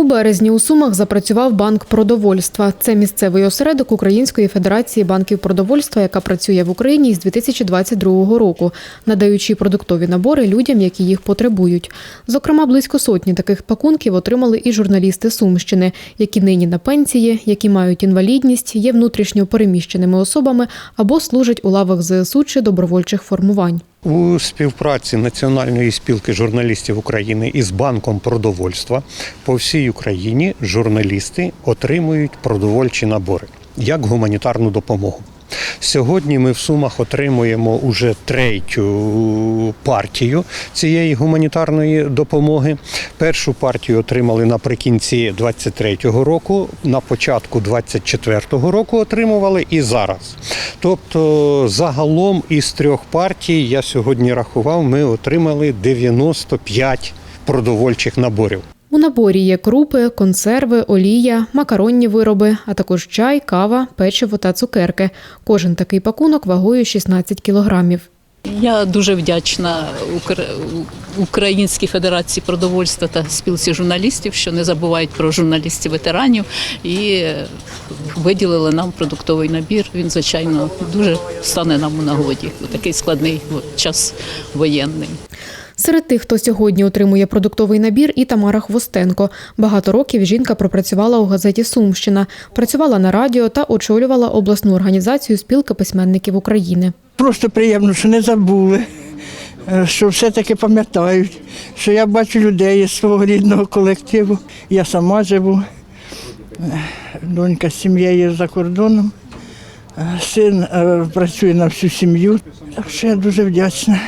У березні у Сумах запрацював банк продовольства. Це місцевий осередок Української федерації банків продовольства, яка працює в Україні з 2022 року, надаючи продуктові набори людям, які їх потребують. Зокрема, близько сотні таких пакунків отримали і журналісти Сумщини, які нині на пенсії, які мають інвалідність, є внутрішньо переміщеними особами або служать у лавах ЗСУ чи добровольчих формувань. У співпраці Національної спілки журналістів України із банком продовольства по всій Україні журналісти отримують продовольчі набори як гуманітарну допомогу. Сьогодні ми в Сумах отримуємо уже третю партію цієї гуманітарної допомоги. Першу партію отримали наприкінці 23-го року, на початку 24-го року отримували і зараз. Тобто, загалом із трьох партій я сьогодні рахував, ми отримали 95 продовольчих наборів. У наборі є крупи, консерви, олія, макаронні вироби, а також чай, кава, печиво та цукерки. Кожен такий пакунок вагою 16 кілограмів. Я дуже вдячна Укр- Українській Федерації продовольства та спілці журналістів, що не забувають про журналістів ветеранів і е, виділили нам продуктовий набір. Він, звичайно, дуже стане нам у нагоді у такий складний час воєнний. Серед тих, хто сьогодні отримує продуктовий набір, і Тамара Хвостенко. Багато років жінка пропрацювала у газеті Сумщина, працювала на радіо та очолювала обласну організацію спілки письменників України. Просто приємно, що не забули, е, що все-таки пам'ятають, що я бачу людей із свого рідного колективу. Я сама живу, е, донька з сім'єю за кордоном, е, син працює на всю сім'ю. Так що я дуже вдячна.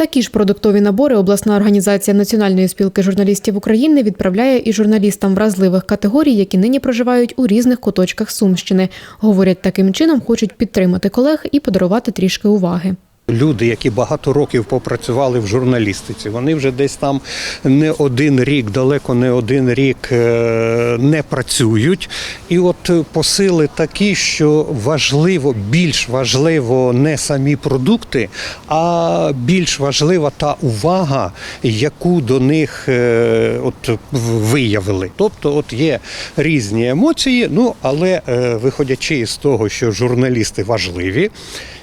Такі ж продуктові набори обласна організація Національної спілки журналістів України відправляє і журналістам вразливих категорій, які нині проживають у різних куточках Сумщини. Говорять, таким чином хочуть підтримати колег і подарувати трішки уваги. Люди, які багато років попрацювали в журналістиці, вони вже десь там не один рік, далеко не один рік е, не працюють. І от е, посили такі, що важливо, більш важливо не самі продукти, а більш важлива та увага, яку до них е, от виявили. Тобто, от є різні емоції, ну але виходячи із того, що журналісти важливі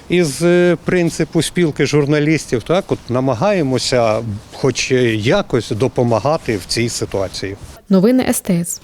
із е, принципу спілки журналістів, так от намагаємося, хоч якось допомагати в цій ситуації. Новини СТС.